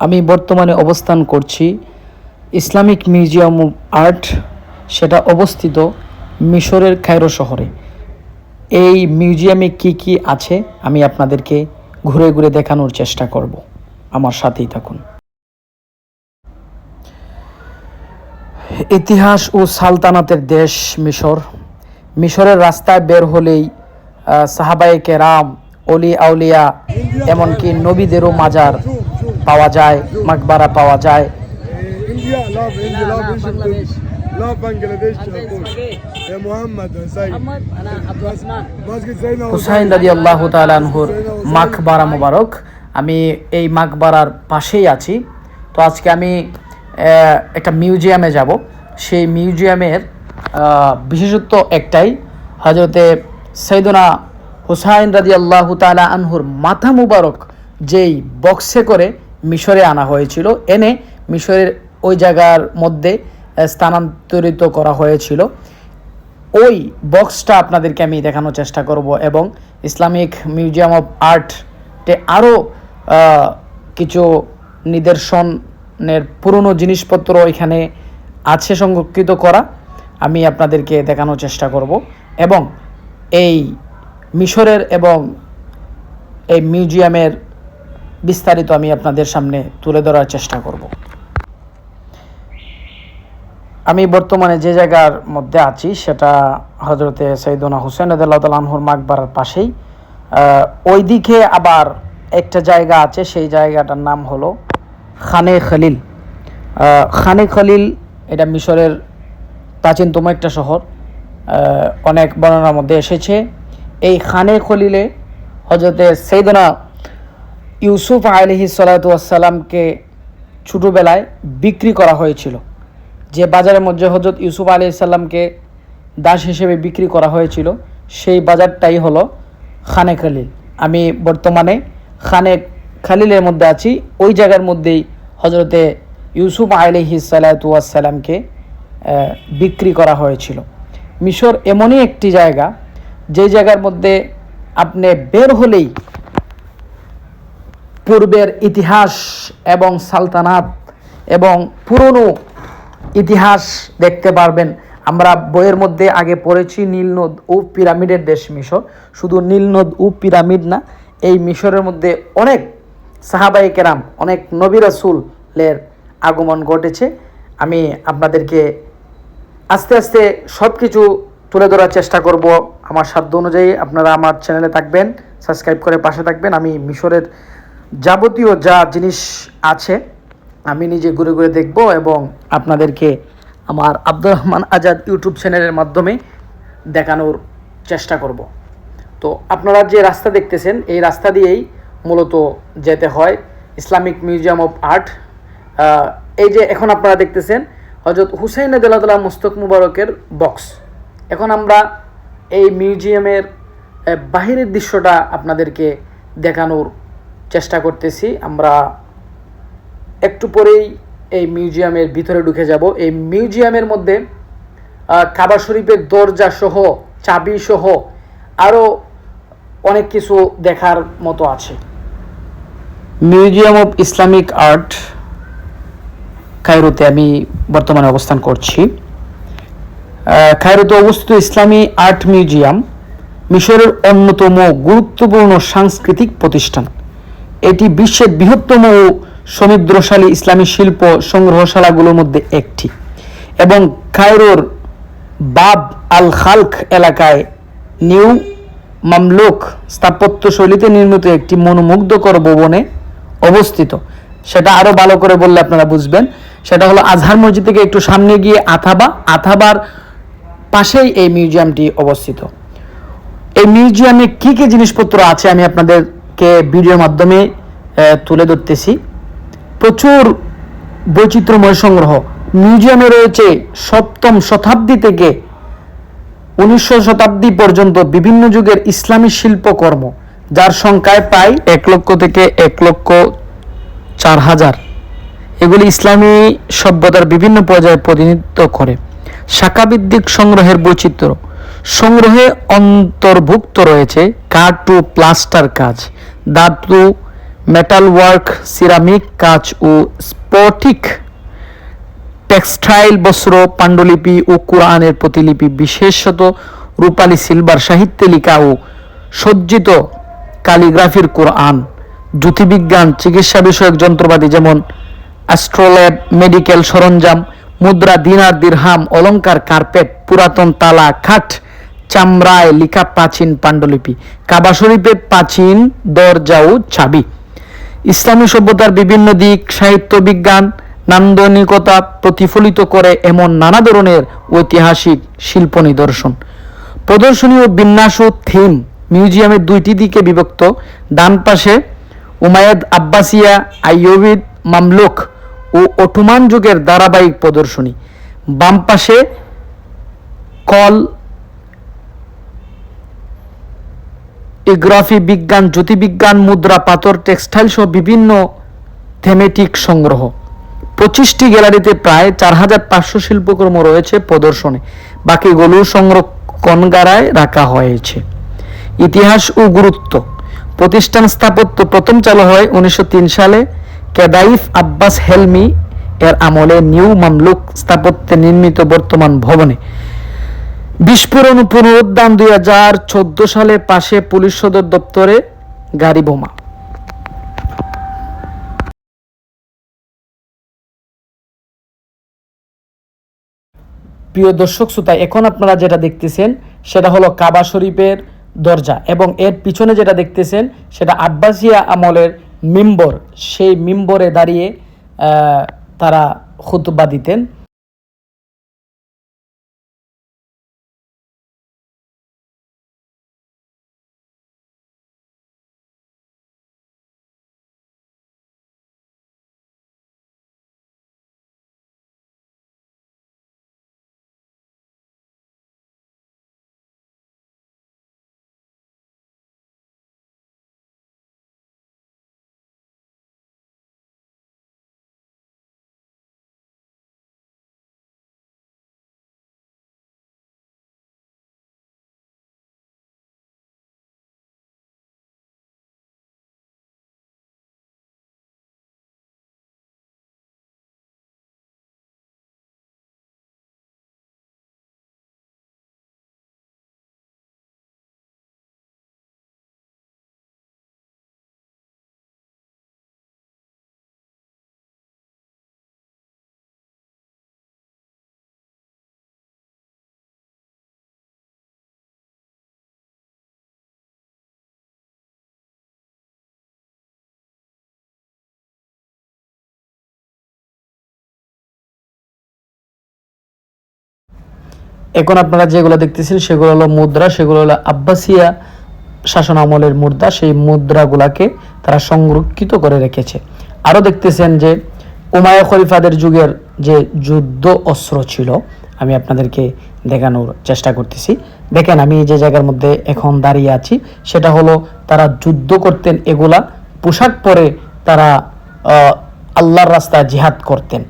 আমি বর্তমানে অবস্থান করছি ইসলামিক মিউজিয়াম অফ আর্ট সেটা অবস্থিত মিশরের কায়রো শহরে। এই মিউজিয়ামে কি কি আছে আমি আপনাদেরকে ঘুরে ঘুরে দেখানোর চেষ্টা করব। আমার সাথেই থাকুন। ইতিহাস ও সালতানাতের দেশ মিশর। মিশরের রাস্তায় বের হলেই আহ, সাহাবায়ে কেরাম অলি আউলিয়া এমনকি নবীদেরও মাজার পাওয়া যায় মাকবারা পাওয়া যায়। হুসাইন রাজি আল্লাহ তালানহুর মাকবারা মোবারক। আমি এই মাকবারার পাশেই আছি। তো আজকে আমি একটা মিউজিয়ামে যাব। সেই মিউজিয়ামের বিশেষত্ব একটাই হজরতে সৈদনা হুসাইন রাজি আল্লাহ তালা আনহুর মাথা মুবারক যেই বক্সে করে মিশরে আনা হয়েছিল। এনে মিশরের ওই জায়গার মধ্যে স্থানান্তরিত করা হয়েছিল। ওই বক্সটা আপনাদেরকে আমি দেখানোর চেষ্টা করব এবং ইসলামিক মিউজিয়াম অফ আর্টে আরও কিছু নিদর্শনের পুরনো জিনিসপত্র এখানে আছে সংরক্ষিত করা। আমি আপনাদেরকে দেখানোর চেষ্টা করব এবং এই মিশরের এবং এই মিউজিয়ামের বিস্তারিত আমি আপনাদের সামনে তুলে ধরার চেষ্টা করব। আমি বর্তমানে যে জায়গার মধ্যে আছি, সেটা হজরতে সৈদনা হুসেন আদাল্লাহ তালাহুর মাকবারার পাশেই। ওইদিকে আবার একটা জায়গা আছে, সেই জায়গাটার নাম হলো খানে খলিল। খানে খলিল, এটা মিশরের প্রাচীনতম একটা শহর। অনেক বর্ণনার মধ্যে এসেছে। এই খানে খলিলে হজরতে সৈদনা ইউসুফ আলহি সালাতামকে ছোটোবেলায় বিক্রি করা হয়েছিল। যে বাজারের মধ্যে হজরত ইউসুফ আলী সাল্লামকে দাস হিসেবে বিক্রি করা হয়েছিল, সেই বাজারটাই হলো খানে খালিল। আমি বর্তমানে খানে খালিলের মধ্যে আছি, ওই জায়গার মধ্যেই হজরতে ইউসুফ আলহি সালাতামকে বিক্রি করা হয়েছিল। মিশর এমনই একটি জায়গা যে জায়গার মধ্যে আপনি বের হলেই পূর্বের ইতিহাস এবং সালতানাত এবং পুরনো ইতিহাস দেখতে পারবেন। আমরা বইয়ের মধ্যে আগে পড়েছি নীলনদ ও পিরামিডের দেশ মিশর। শুধু নীলনদ ও পিরামিড না, এই মিশরের মধ্যে অনেক সাহাবাই কেরাম, অনেক নবী রাসূলের আগমন ঘটেছে। আমি আপনাদেরকে আস্তে আস্তে সব কিছু তুলে ধরার চেষ্টা করব। আমার সাধ্য অনুযায়ী আপনারা আমার চ্যানেলে থাকবেন, সাবস্ক্রাইব করে পাশে থাকবেন। আমি মিশরের যাবতীয় যা জিনিস আছে, আমি নিজে ঘুরে ঘুরে দেখব এবং আপনাদেরকে আমার আব্দুর রহমান আজাদ ইউটিউব চ্যানেলের মাধ্যমে দেখানোর চেষ্টা করব। তো আপনারা যে রাস্তা দেখতেছেন, এই রাস্তা দিয়েই মূলত যেতে হয় ইসলামিক মিউজিয়াম অফ আর্ট। এই যে এখন আপনারা দেখতেছেন হজরত হুসাইন আদাল্লাহ মুস্তক মুবারকের বক্স। এখন আমরা এই মিউজিয়ামের বাহিরের দৃশ্যটা আপনাদেরকে দেখানোর চেষ্টা করতেছি, আমরা একটু পরেই এই মিউজিয়ামের ভিতরে ঢুকে যাব। এই মিউজিয়ামের মধ্যে কাবা শরীফের দরজা সহ, চাবি সহ আরও অনেক কিছু দেখার মতো আছে। মিউজিয়াম অফ ইসলামিক আর্ট কায়রোতে আমি বর্তমানে অবস্থান করছি। কায়রোতে অবস্থিত ইসলামী আর্ট মিউজিয়াম মিশরের অন্যতম গুরুত্বপূর্ণ সাংস্কৃতিক প্রতিষ্ঠান। এটি বিশ্বের বৃহত্তম ও সমৃদ্ধশালী ইসলামী শিল্প সংগ্রহশালাগুলোর মধ্যে একটি এবং কায়রোর বাব আল খালক এলাকায় নিউ মামলুক স্থাপত্য শৈলীতে নির্মিত একটি মনোমুগ্ধকর ভবনে অবস্থিত। সেটা আরও ভালো করে বললে আপনারা বুঝবেন। সেটা হলো আজহার মসজিদ থেকে একটু সামনে গিয়ে আথাবা। আথাবার পাশেই এই মিউজিয়ামটি অবস্থিত। এই মিউজিয়ামে কি কি জিনিসপত্র আছে আমি আপনাদেরকে ভিডিওর মাধ্যমে তুলে ধরতেছি। প্রচুর বৈচিত্র্যময় সংগ্রহ। মিউজিয়ামে রয়েছে সপ্তম শতাব্দী থেকে উনিশশো শতাব্দী পর্যন্ত বিভিন্ন যুগের ইসলামী শিল্পকর্ম, যার সংখ্যায় প্রায় এক লক্ষ থেকে এক লক্ষ চার হাজার। এগুলি ইসলামী সভ্যতার বিভিন্ন পর্যায়ে প্রতিনিধিত্ব করে। শাখাভিত্তিক সংগ্রহের বৈচিত্র্য। সংগ্রহে অন্তর্ভুক্ত রয়েছে কাঠ ও প্লাস্টার কাজ। ধাতু মেটাল ওয়ার্ক সিরামিক কাচ ও স্পটিক টেক্সটাইল বস্ত্র, পাণ্ডুলিপি ও কোরআনের প্রতিলিপি, বিশেষত রূপালী সিলভার সাহিত্যে লেখা ও সজ্জিত ক্যালিগ্রাফির কোরআন, জ্যোতির্বিজ্ঞান, চিকিৎসা বিষয়ক যন্ত্রপাতি যেমন অ্যাস্ট্রোল্যাব মেডিকেল সরঞ্জাম, মুদ্রা, দিনার দিরহাম অলংকার কার্পেট পুরাতন তালা, খাট চামড়ায় লিখা প্রাচীন পাণ্ডুলিপি। কাবা শরীফের প্রাচীন দরজা ও চাবি। ইসলামী সভ্যতার বিভিন্ন দিক সাহিত্য বিজ্ঞান নান্দনিকতা প্রতিফলিত করে এমন নানা ধরনের ঐতিহাসিক শিল্প নিদর্শন। প্রদর্শনী ও বিন্যাস ও থিম মিউজিয়ামের দুইটি দিকে বিভক্ত। ডান পাশে উমায়দ আব্বাসিয়া আইয়ুবিদ মামলুক ও অটোমান যুগের ধারাবাহিক প্রদর্শনী। বাম পাশে কল ইগ্রাফি বিজ্ঞান, জ্যোতির্বিজ্ঞান, মুদ্রা, পাথর, টেক্সটাইল সহ বিভিন্ন থেমেটিক সংগ্রহ। পঁচিশটি গ্যালারিতে প্রায় চার হাজার পাঁচশো শিল্পকর্ম রয়েছে প্রদর্শনে। বাকিগুলো সংরক্ষণগারায় রাখা হয়েছে। ইতিহাস ও গুরুত্ব। প্রতিষ্ঠান স্থাপত্য প্রথম চালু হয় উনিশশো তিন সালে। কেদাইফ আব্বাস হেলমি এর আমলে নিউ মামলুক স্থাপত্যে নির্মিত বর্তমান ভবনে। বিস্ফোরণ পুনরুদ্ধান দুই হাজার চোদ্দ সালে পাশে পুলিশ সদর দপ্তরে গাড়ি বোমা। প্রিয় দর্শক শ্রোতা, এখন আপনারা যেটা দেখতেছেন, সেটা হলো কাবা শরীফের দরজা এবং এর পিছনে যেটা দেখতেছেন, সেটা আব্বাসিয়া আমলের মিম্বর। সেই মিম্বরে দাঁড়িয়ে তারা খুতবা দিতেন। এখন আপনারা যেগুলো দেখতেছেন, সেগুলো হলো মুদ্রা, সেগুলো হলো আব্বাসিয়া শাসন আমলের মুদ্রা। সেই মুদ্রাগুলাকে তারা সংরক্ষিত করে রেখেছে। আরও দেখতেছেন যে উমায়া খলিফাদের যুগের যে যুদ্ধ অস্ত্র ছিল, আমি আপনাদেরকে দেখানোর চেষ্টা করতেছি। দেখেন, আমি যে জায়গার মধ্যে এখন দাঁড়িয়ে আছি, সেটা হলো তারা যুদ্ধ করতেন, এগুলা পোশাক পরে তারা আল্লাহর রাস্তায় জিহাদ করতেন।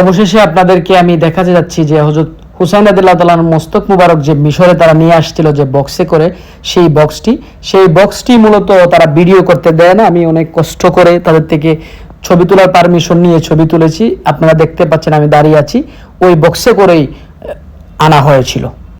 অবশেষে আপনাদেরকে আমি দেখাতে যাচ্ছি যে হজরত হুসাইন আদিল্লাহ তালার মস্তক মুবারক যে মিশরে তারা নিয়ে আসছিল যে বক্সে করে, সেই বক্সটি সেই বক্সটি মূলত তারা ভিডিও করতে দেয় না। আমি অনেক কষ্ট করে তাদের থেকে ছবি তোলার পারমিশন নিয়ে ছবি তুলেছি। আপনারা দেখতে পাচ্ছেন আমি দাঁড়িয়ে আছি। ওই বক্সে করেই আনা হয়েছিল।